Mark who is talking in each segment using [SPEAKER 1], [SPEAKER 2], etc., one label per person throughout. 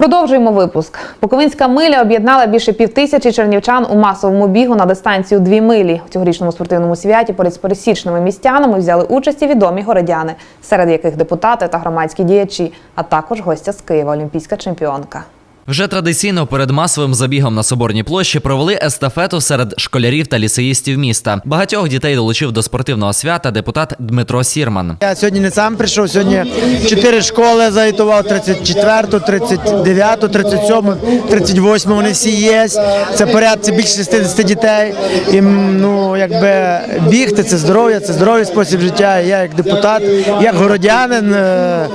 [SPEAKER 1] Продовжуємо випуск. Буковинська миля об'єднала більше півтисячі чернівчан у масовому бігу на дистанцію дві милі. У цьогорічному спортивному святі поряд з пересічними містянами взяли участь і відомі городяни, серед яких депутати та громадські діячі, а також гостя з Києва, олімпійська чемпіонка.
[SPEAKER 2] Вже традиційно перед масовим забігом на соборній площі провели естафету серед школярів та ліцеїстів міста. Багатьох дітей долучив до спортивного свята депутат Дмитро Сірман.
[SPEAKER 3] Я сьогодні не сам прийшов, сьогодні чотири школи загітував, 34, 39, 37, 38, вони всі є. Це поряд, це більше 60 дітей. І ну, якби бігти, це здоров'я, це здоровий спосіб життя. Я як депутат, як городянин, е,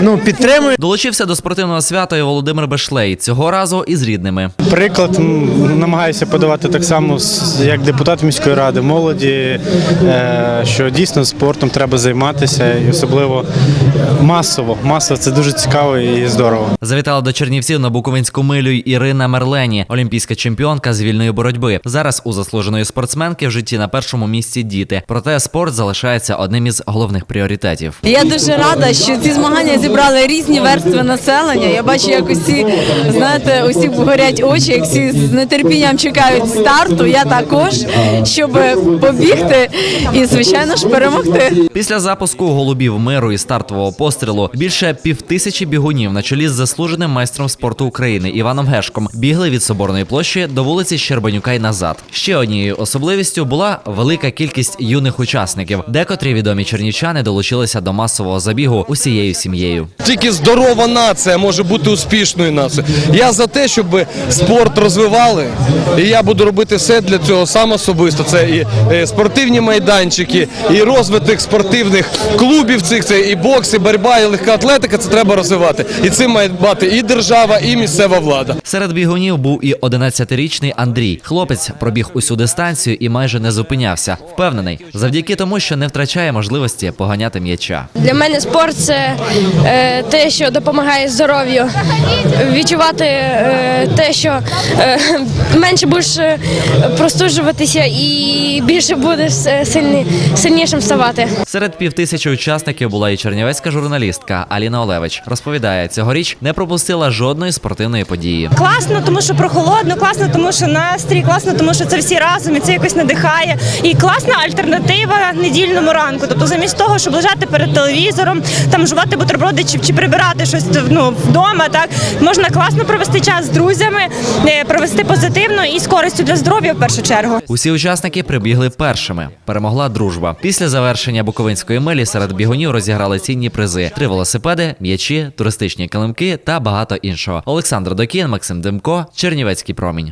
[SPEAKER 3] ну, підтримую.
[SPEAKER 2] Долучився до спортивного свята і Володимир Бешлей. Цього разу із рідними.
[SPEAKER 4] Приклад намагаюся подавати так само, як депутат міської ради, молоді, е, що дійсно спортом треба займатися, і особливо масово. Масово це дуже цікаво і здорово.
[SPEAKER 2] Завітала до Чернівців на Буковинську милю Ірина Мерлені, олімпійська чемпіонка з вільної боротьби. Зараз у заслуженої спортсменки в житті на першому місці діти. Проте спорт залишається одним із головних пріоритетів.
[SPEAKER 5] Я дуже рада, що ці змагання зібрали різні верстви населення. Я бачу, як усі знаєте, усі горять очі, як всі з нетерпінням чекають старту. Я також, щоб побігти і, звичайно ж, перемогти.
[SPEAKER 2] Після запуску голубів миру і стартового пострілу більше півтисячі бігунів на чолі з заслуженим майстром спорту України Іваном Гешком бігли від соборної площі до вулиці Щербанюка й назад. Ще однією особливістю була велика кількість юних учасників. Декотрі відомі чернівчани долучилися до масового забігу усією сім'єю.
[SPEAKER 6] Тільки здорова нація може бути успішною нацією. Я за те, щоб спорт розвивали, і я буду робити все для цього сам особисто. Це і е, спортивні майданчики, і розвиток спортивних клубів цих це і бокс, і боротьба, і легка атлетика. Це треба розвивати. І цим має дбати і держава, і місцева влада.
[SPEAKER 2] Серед бігунів був і 11-річний Андрій. Хлопець пробіг усю дистанцію і майже не зупинявся. Впевнений, завдяки тому, що не втрачає можливості поганяти м'яча.
[SPEAKER 7] Для мене спорт це е, те, що допомагає здоров'ю, відчувати е, те, що е, менше будеш е, простужуватися і більше будеш е, сильні, сильнішим ставати.
[SPEAKER 2] Серед півтисячі учасників була і чернівецька журналістка Аліна Олевич. Розповідає, цьогоріч не пропустила жодної спортивної події.
[SPEAKER 8] Класно, тому що прохолодно, класно, тому що настрій, класно, тому що це всі разом і це якось надихає. І класна альтернатива недільному ранку. Тобто, замість того, щоб лежати перед телевізором, там жувати бутерброди чи, чи прибирати щось ну, вдома, так можна класно провести час з друзями, е, провести позитивно і з користю для здоров'я в першу чергу.
[SPEAKER 2] Усі учасники прибігли першими. Перемогла дружба. Після завершення Буковинської милі серед бігунів розіграли цінні призи: три велосипеди, м'ячі, туристичні килимки та багато іншого. Олександр Докін, Максим Демко, Чернівецький промінь.